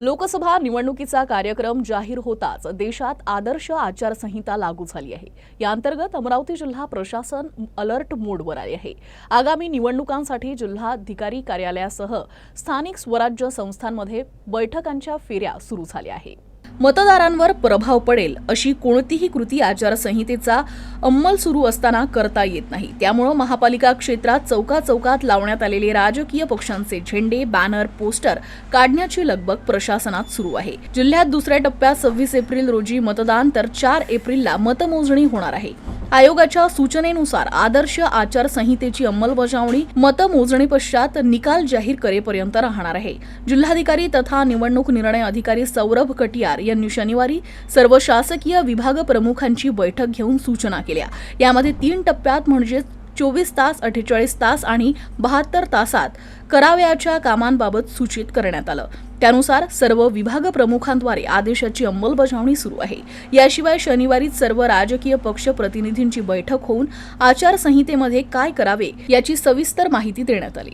लोकसभा निवडणुकीचा कार्यक्रम जाहीर होताच देशात आदर्श आचारसंहिता लागू झाली आहे. या अंतर्गत अमरावती जिल्हा प्रशासन अलर्ट मोडवर आले आहे. आगामी निवडणुकांसाठी जिल्हाधिकारी कार्यालयासह स्थानिक स्वराज्य संस्थांमध्ये बैठकांच्या फेऱ्या सुरू झाल्या आहे मतदारांवर प्रभाव पडेल अशी कोणतीही कृती आचारसंहितेचा अंमल सुरू असताना करता येत नाही. त्यामुळं महापालिका क्षेत्रात चौका चौकात लावण्यात आलेले राजकीय पक्षांचे झेंडे बॅनर पोस्टर काढण्याची लगबग प्रशासनात सुरू आहे. जिल्ह्यात दुसऱ्या टप्प्यात सव्वीस एप्रिल रोजी मतदान तर चार एप्रिलला मतमोजणी होणार आहे. आयोगाच्या सूचनेनुसार आदर्श आचारसंहितेची अंमलबजावणी मतमोजणी पश्चात निकाल जाहीर करेपर्यंत राहणार आहे. जिल्हाधिकारी तथा निवडणूक निर्णय अधिकारी सौरभ कटियार यांनी शनिवारी सर्व शासकीय विभाग प्रमुखांची बैठक घेऊन सूचना केल्या. यामध्ये तीन टप्प्यात म्हणजे चोवीस तास अठ्ठेचाळीस तास आणि बहात्तर तासात करावयाच्या कामांबाबत सूचित करण्यात आलं. त्यानुसार सर्व विभाग प्रमुखांद्वारे आदेशाची अंमलबजावणी सुरू आहे. याशिवाय शनिवारी सर्व राजकीय पक्ष प्रतिनिधींची बैठक होऊन आचारसंहितेमध्ये काय करावे याची सविस्तर माहिती देण्यात आली.